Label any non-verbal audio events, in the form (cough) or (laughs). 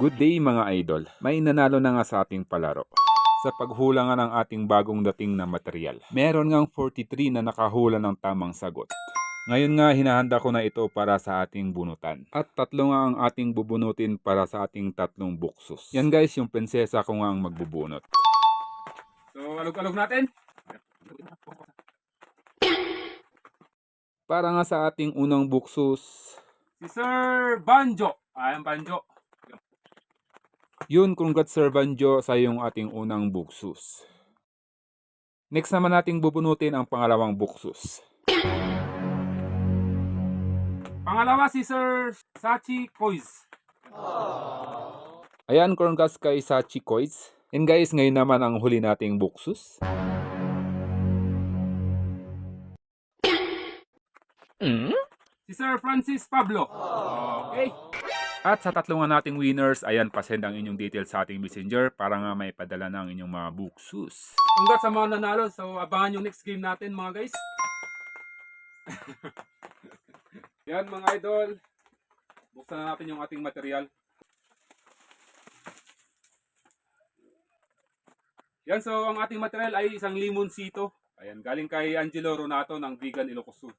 Good day mga idol. May nanalo na nga sa ating palaro. Sa paghula nga ng ating bagong dating na material. Meron ngang 43 na nakahula ng tamang sagot. Ngayon nga hinahanda ko na ito para sa ating bunutan. At tatlo nga ang ating bubunutin para sa ating tatlong buksus. Yan guys, yung prinsesa ko nga ang magbubunot. So, alog-alog natin. Para nga sa ating unang buksus, si Sir Banjo. Ayan, Banjo. Yun, congrats Sir Banjo sa yung ating unang buksus. Next naman nating bubunutin ang pangalawang buksus. (coughs) Pangalawa si Sir Sachi Koiz. Ayan, congrats kay Sachi Koiz. And guys, ngayon naman ang huli nating buksus. (coughs) Si Sir Francis Pablo. Okay. At sa tatlo nga nating winners, ayan, pasend ang inyong details sa ating messenger para nga may padala na ang inyong mga buksus. Congrats sa mga nanalo. So, abangan yung next game natin mga guys. (laughs) yan mga idol. Buksan na natin yung ating material. Yan, so ang ating material ay isang limoncito. Ayan, galing kay Angelo Ronato ng Vegan Ilocos Sur.